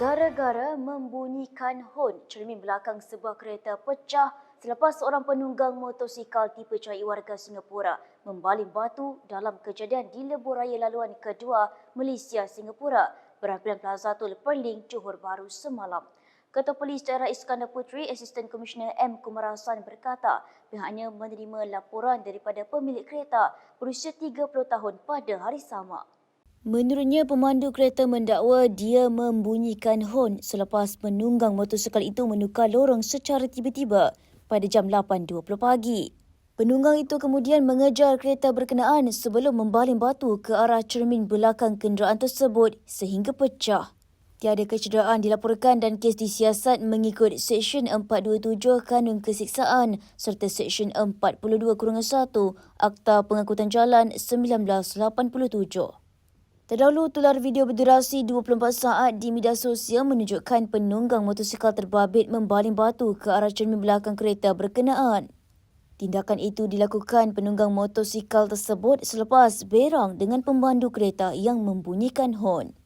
Gara-gara membunyikan hon, cermin belakang sebuah kereta pecah selepas seorang penunggang motosikal tipe cahaya warga Singapura membaling batu dalam kejadian di lebuh raya laluan kedua Malaysia Singapura berhampiran Plaza Tol Perling, Johor Bahru semalam. Ketua Polis Daerah Iskandar Puteri, Asisten Komisioner M. Kumarasan berkata pihaknya menerima laporan daripada pemilik kereta berusia 30 tahun pada hari sama. Menurutnya, pemandu kereta mendakwa dia membunyikan hon selepas penunggang motosikal itu menukar lorong secara tiba-tiba pada jam 8.20 pagi. Penunggang itu kemudian mengejar kereta berkenaan sebelum membaling batu ke arah cermin belakang kenderaan tersebut sehingga pecah. Tiada kecederaan dilaporkan dan kes disiasat mengikut Seksyen 427 Kanun Kesiksaan serta Seksyen 42-1 Akta Pengangkutan Jalan 1987. Terdahulu, tular video berdurasi 24 saat di media sosial menunjukkan penunggang motosikal terbabit membaling batu ke arah cermin belakang kereta berkenaan. Tindakan itu dilakukan penunggang motosikal tersebut selepas berang dengan pemandu kereta yang membunyikan hon.